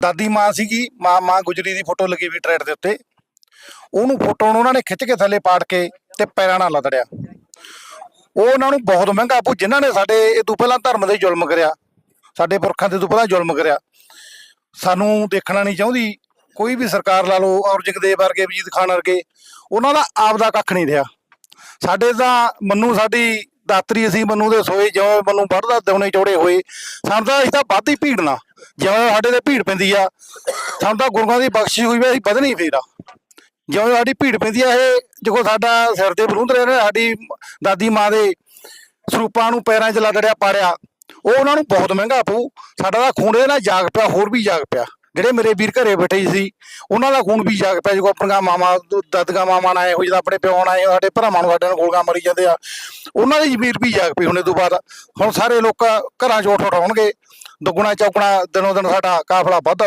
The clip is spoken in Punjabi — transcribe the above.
ਦਾਦੀ ਮਾਂ ਸੀਗੀ, ਮਾਂ ਮਾਂ ਗੁਜਰੀ ਦੀ ਫੋਟੋ ਲੱਗੀ ਵੀ ਟਰੈਟ ਦੇ ਉੱਤੇ। ਉਹਨੂੰ ਫੋਟੋ ਨੂੰ ਉਹਨਾਂ ਨੇ ਖਿੱਚ ਕੇ ਥੱਲੇ ਪਾੜ ਕੇ ਤੇ ਪੈਰਾਂ ਨਾਲ ਲਦੜਿਆ ਉਹ ਉਹਨਾਂ ਨੂੰ ਬਹੁਤ ਮਹਿੰਗਾ ਪੂ ਜਿਨ੍ਹਾਂ ਨੇ ਸਾਡੇ ਇਹ ਤੋਂ ਪਹਿਲਾਂ ਧਰਮ ਦੇ ਜ਼ੁਲਮ ਕਰਿਆ, ਸਾਡੇ ਪੁਰਖਾਂ ਦੇ ਤੋਂ ਪਹਿਲਾਂ ਜ਼ੁਲਮ ਕਰਿਆ, ਸਾਨੂੰ ਦੇਖਣਾ ਨਹੀਂ ਚਾਹੁੰਦੀ। ਕੋਈ ਵੀ ਸਰਕਾਰ ਲਾ ਲਓ ਜਗਦੇਵ ਵਰਗੇ ਵਜੀਦ ਖਾਨ ਵਰਗੇ, ਉਹਨਾਂ ਦਾ ਆਪ ਦਾ ਕੱਖ ਨਹੀਂ ਰਿਹਾ। ਸਾਡੇ ਤਾਂ ਮੰਨੂ ਸਾਡੀ ਦਾਤਰੀ ਅਸੀਂ ਮੰਨੂ ਦੇ ਸੋਏ ਜਿਉਂ ਮੰਨੂ ਵੱਢਦਾ, ਦੋਨੇ ਚੌੜੇ ਹੋਏ। ਸਾਨੂੰ ਤਾਂ ਅਸੀਂ ਤਾਂ ਵੱਧ ਹੀ ਭੀੜ ਨਾ ਜਿਵੇਂ ਸਾਡੇ ਤੇ ਭੀੜ ਪੈਂਦੀ ਆ। ਸਾਨੂੰ ਤਾਂ ਗੁਰੂਆਂ ਦੀ ਬਖਸ਼ਿਸ਼ ਹੋਈ ਵੀ ਅਸੀਂ ਵਧਣੀ ਫੇਰ ਆ। ਜਿਵੇਂ ਸਾਡੀ ਭੀੜ ਪੈਂਦੀ ਆ, ਇਹ ਦੇਖੋ ਸਾਡਾ ਸਿਰ ਦੇ ਬਲੂੰਦ ਰਹੇ ਸਾਡੀ ਦਾਦੀ ਮਾਂ ਦੇ ਸਰੂਪਾਂ ਨੂੰ ਪੈਰਾਂ 'ਚ ਲੱਦੜਿਆ ਪਾੜਿਆ। ਉਹ ਉਹਨਾਂ ਨੂੰ ਬਹੁਤ ਮਹਿੰਗਾ ਪਊ। ਸਾਡਾ ਤਾਂ ਖੂਨ ਇਹਦੇ ਨਾਲ ਜਾਗ ਪਿਆ, ਹੋਰ ਵੀ ਜਾਗ ਪਿਆ। ਜਿਹੜੇ ਮੇਰੇ ਵੀਰ ਘਰੇ ਬੈਠੇ ਸੀ, ਉਹਨਾਂ ਦਾ ਖੂਨ ਵੀ ਜਾਗ ਪਿਆ ਜੋ ਆਪਣੀਆਂ ਮਾਮਾ ਦਾਦਗਾ ਮਾਮਾ ਨਾਲ ਆਏ ਹੋ ਜਦੋਂ ਆਪਣੇ ਪਿਓ ਨਾਲ ਆਏ ਸਾਡੇ ਭਰਾਵਾਂ ਨੂੰ ਸਾਡੇ ਨਾਲ ਗੋਲਗਾ ਮਾਰੀ ਜਾਂਦੇ ਆ। ਉਹਨਾਂ ਦੀ ਜ਼ਮੀਰ ਵੀ ਜਾਗ ਪਈ ਹੁਣੇ ਤੋਂ ਬਾਅਦ। ਹੁਣ ਸਾਰੇ ਲੋਕ ਘਰਾਂ 'ਚ ਉੱਠ ਉੱਠ ਆਉਣਗੇ। ਦੁੱਗਣਾ ਚੌਗਣਾ ਦਿਨੋਂ ਦਿਨ ਸਾਡਾ ਕਾਫਲਾ ਵੱਧ